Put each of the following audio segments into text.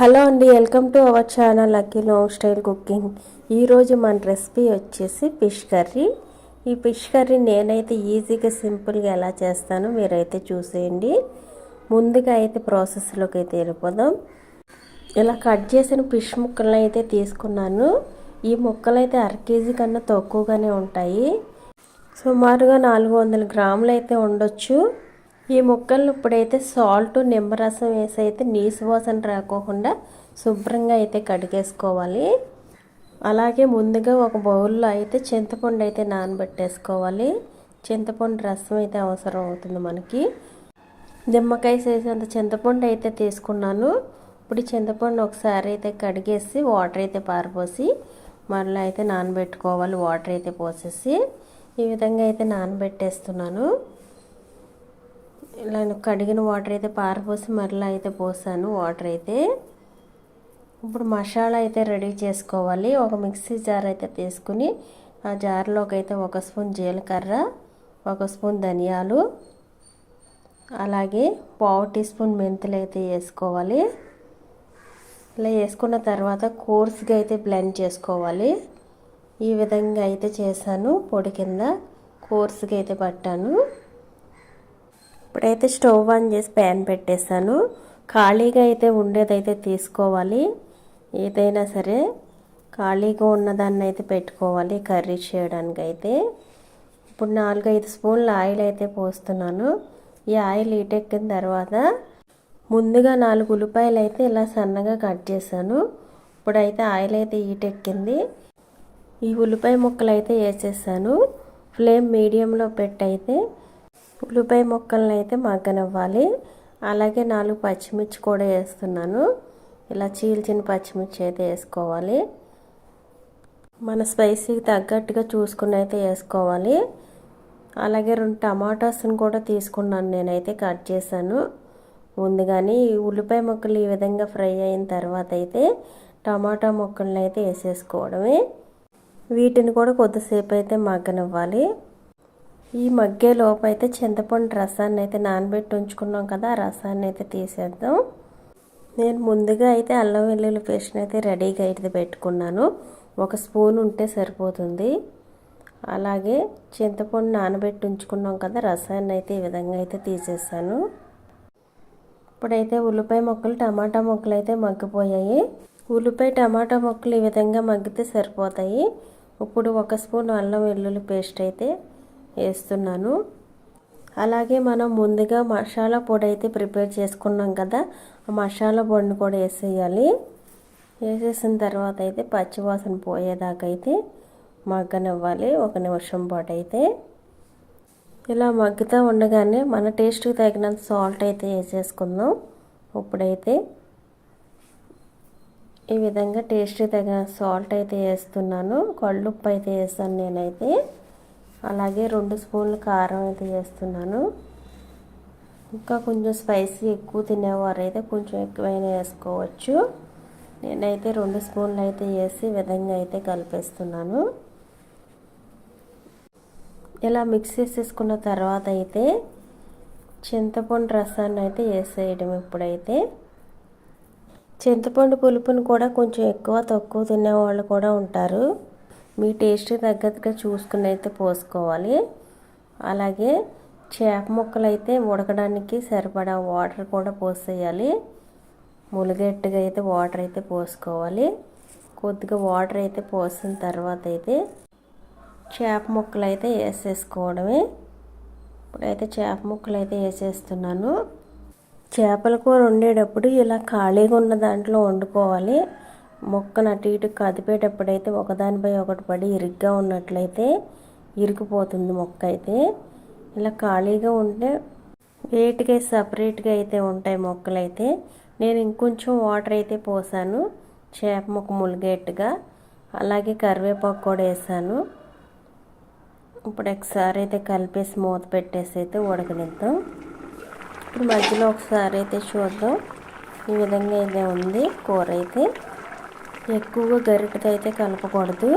Hello అండి welcome to our channel lucky long style cooking. ఈరోజు మన రెసిపీ వచ్చేసి ఫిష్ కర్రీ. ఈ ఫిష్ కర్రీ నేనైతే ఈజీగా సింపుల్గా ఎలా చేస్తానో మీరైతే చూసేయండి. ముందుగా అయితే ప్రాసెస్లోకి అయితే వెళ్ళిపోదాం. ఇలా కట్ చేసిన ఫిష్ ముక్కలను అయితే తీసుకున్నాను. ఈ ముక్కలు అయితే అర కేజీ కన్నా తక్కువగానే ఉంటాయి. సుమారుగా నాలుగు వందల గ్రాములు అయితే ఉండొచ్చు. ఈ ముక్కలను ఇప్పుడైతే సాల్ట్ నిమ్మరసం వేసి అయితే నీసు వాసన రాకోకుండా శుభ్రంగా అయితే కడిగేసుకోవాలి. అలాగే ముందుగా ఒక బౌల్లో అయితే చింతపండు అయితే నానబెట్టేసుకోవాలి. చింతపండు రసం అయితే అవసరం అవుతుంది మనకి. నిమ్మకాయ చేసేంత చింతపండు అయితే తీసుకున్నాను. ఇప్పుడు చింతపండు ఒకసారి అయితే కడిగేసి వాటర్ అయితే పారపోసి మళ్ళీ అయితే నానబెట్టుకోవాలి. వాటర్ అయితే పోసేసి ఈ విధంగా అయితే నానబెట్టేస్తున్నాను. ఇలా కడిగిన వాటర్ అయితే పారపోసి మరలా అయితే పోసాను. వాటర్ అయితే ఇప్పుడు మసాలా అయితే రెడీ చేసుకోవాలి. ఒక మిక్సీ జార్ అయితే తీసుకుని ఆ జార్లోకి అయితే ఒక స్పూన్ జీలకర్ర ఒక స్పూన్ ధనియాలు అలాగే పావు టీ స్పూన్ మెంతులు అయితే వేసుకోవాలి. ఇలా వేసుకున్న తర్వాత కోర్స్గా అయితే బ్లెండ్ చేసుకోవాలి. ఈ విధంగా అయితే చేశాను. పొడి కింద కోర్స్గా అయితే పట్టాను. ఇప్పుడైతే స్టవ్ ఆన్ చేసి ప్యాన్ పెట్టేశాను. ఖాళీగా అయితే ఉండేదైతే తీసుకోవాలి. ఏదైనా సరే ఖాళీగా ఉన్నదాన్ని అయితే పెట్టుకోవాలి కర్రీ చేయడానికి అయితే. ఇప్పుడు నాలుగు ఐదు స్పూన్ల ఆయిల్ అయితే పోస్తున్నాను. ఈ ఆయిల్ ఈటెక్కిన తర్వాత ముందుగా నాలుగు ఉల్లిపాయలు అయితే ఇలా సన్నగా కట్ చేశాను. ఇప్పుడైతే ఆయిల్ అయితే ఈటెక్కింది ఈ ఉల్లిపాయ ముక్కలు అయితే వేసేసాను. ఫ్లేమ్ మీడియంలో పెట్టయితే ఉల్లిపాయ ముక్కలను అయితే మగ్గనివ్వాలి. అలాగే నాలుగు పచ్చిమిర్చి కూడా వేస్తున్నాను. ఇలా చీల్చిన పచ్చిమిర్చి అయితే వేసుకోవాలి. మన స్పైసీకి తగ్గట్టుగా చూసుకుని అయితే వేసుకోవాలి. అలాగే రెండు టమాటాస్ని కూడా తీసుకున్నాను నేనైతే కట్ చేశాను. ముందుగానే ఉల్లిపాయ ముక్కలు ఈ విధంగా ఫ్రై అయిన తర్వాత అయితే టమాటా ముక్కలను అయితే వేసేసుకోవడమే. వీటిని కూడా కొద్దిసేపు అయితే మగ్గనివ్వాలి. ఈ మగ్గే లోపు అయితే చింతపండు రసాన్ని అయితే నానబెట్టి ఉంచుకున్నాం కదా ఆ రసాన్ని అయితే తీసేద్దాం. నేను ముందుగా అయితే అల్లం వెల్లుల్లి పేస్ట్ అయితే రెడీగా అయితే పెట్టుకున్నాను. ఒక స్పూన్ ఉంటే సరిపోతుంది. అలాగే చింతపండు నానబెట్టి ఉంచుకున్నాం కదా రసాన్ని అయితే ఈ విధంగా అయితే తీసేసాను. ఇప్పుడైతే ఉల్లిపాయ మొక్కలు టమాటా మొక్కలు అయితే మగ్గిపోయాయి. ఉల్లిపాయ టమాటా మొక్కలు ఈ విధంగా మగ్గితే సరిపోతాయి. ఇప్పుడు ఒక స్పూన్ అల్లం వెల్లుల్లి పేస్ట్ అయితే వేస్తున్నాను. అలాగే మనం ముందుగా మసాలా పొడి అయితే ప్రిపేర్ చేసుకున్నాం కదా ఆ మసాలా పొడిని కూడా వేసేయాలి. వేసేసిన తర్వాత అయితే పచ్చివాసన పోయేదాకా అయితే మగ్గనివ్వాలి ఒక నిమిషం పాటు అయితే. ఇలా మగ్గుతూ ఉండగానే మన టేస్ట్కి తగినంత సాల్ట్ అయితే వేసేసుకుందాం ఇప్పుడైతే. ఈ విధంగా టేస్ట్కి తగిన సాల్ట్ అయితే వేస్తున్నాను కళ్ళుప్పు అయితే వేస్తాను నేనైతే. అలాగే రెండు స్పూన్లు కారం అయితే వేస్తున్నాను. ఇంకా కొంచెం స్పైసీ ఎక్కువ తినేవారు అయితే కొంచెం ఎక్కువైనా వేసుకోవచ్చు. నేనైతే రెండు స్పూన్లు అయితే వేసి విధంగా అయితే కలిపేస్తున్నాను. ఇలా మిక్స్ చేసేసుకున్న తర్వాత అయితే చింతపండు రసాన్ని అయితే వేసేయడం ఇప్పుడైతే. చింతపండు పులుపుని కూడా కొంచెం ఎక్కువ తక్కువ తినేవాళ్ళు కూడా ఉంటారు. మీ టేస్ట్ తగ్గట్టుగా చూసుకుని అయితే పోసుకోవాలి. అలాగే చేప ముక్కలు అయితే ఉడకడానికి సరిపడా వాటర్ కూడా పోసేయాలి. ములిగట్టుగా అయితే వాటర్ అయితే పోసుకోవాలి. కొద్దిగా వాటర్ అయితే పోసిన తర్వాత అయితే చేప ముక్కలు అయితే వేసేసుకోవడమే. ఇప్పుడైతే చేప ముక్కలు అయితే వేసేస్తున్నాను. చేపల కూర వండేటప్పుడు ఇలా ఖాళీగా ఉన్న దాంట్లో వండుకోవాలి. మొక్కను అటు ఇటు కదిపేటప్పుడైతే ఒకదానిపై ఒకటి పడి ఇరుగ్గా ఉన్నట్లయితే ఇరికిపోతుంది మొక్క అయితే. ఇలా ఖాళీగా ఉంటే వేటికి సపరేట్గా అయితే ఉంటాయి మొక్కలు అయితే నేను ఇంకొంచెం వాటర్ అయితే పోసాను. చేప మొక్క ములిగేట్టుగా. అలాగే కరివేపాకు కూడా వేసాను. ఇప్పుడు ఒకసారి అయితే కలిపేసి మూత పెట్టేసి అయితే ఉడకనిద్దాం. ఇప్పుడు మధ్యలో ఒకసారి అయితే చూద్దాం. ఈ విధంగా అయితే ఉంది కూర అయితే. ఎక్కువగా గరిటతో అయితే కలపకూడదు.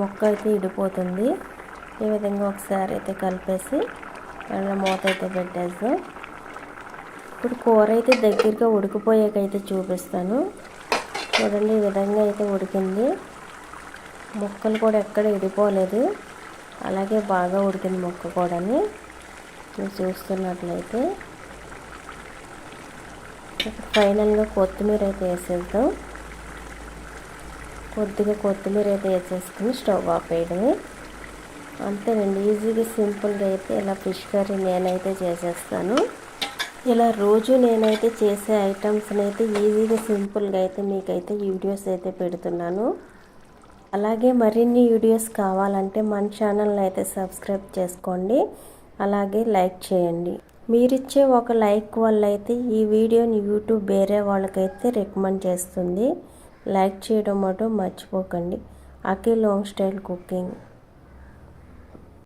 మొక్క అయితే ఇడిపోతుంది. ఈ విధంగా ఒకసారి అయితే కలిపేసి మళ్ళీ మూత అయితే పెట్టేద్దాం. ఇప్పుడు కూర అయితే దగ్గరగా ఉడికిపోయాకైతే చూపిస్తాను. చూడండి ఈ విధంగా అయితే ఉడికింది. ముక్కలు కూడా ఎక్కడ ఇడిపోలేదు. అలాగే బాగా ఉడికింది ముక్క కూడాని. మీరు చూస్తున్నట్లయితే. ఫైనల్గా కొత్తిమీర అయితే వేసేద్దాం. కొద్దిగా కొత్తిమీర అయితే వేసేసుకుని స్టవ్ ఆఫ్ వేయడమే అంతేనండి ఈజీగా సింపుల్గా అయితే ఇలా ఫిష్ కర్రీ నేనైతే చేసేస్తాను. ఇలా రోజు నేనైతే చేసే ఐటమ్స్ని అయితే ఈజీగా సింపుల్గా అయితే మీకైతే వీడియోస్ అయితే పెడుతున్నాను. అలాగే మరిన్ని వీడియోస్ కావాలంటే మన ఛానల్ని అయితే సబ్స్క్రైబ్ చేసుకోండి. అలాగే లైక్ చేయండి. మీరిచ్చే ఒక లైక్ వల్ల అయితే ఈ వీడియోని యూట్యూబ్ వేరే వాళ్ళకైతే రికమెండ్ చేస్తుంది. లైక్ చేయడం మటు మర్చిపోకండి. Akhil home style cooking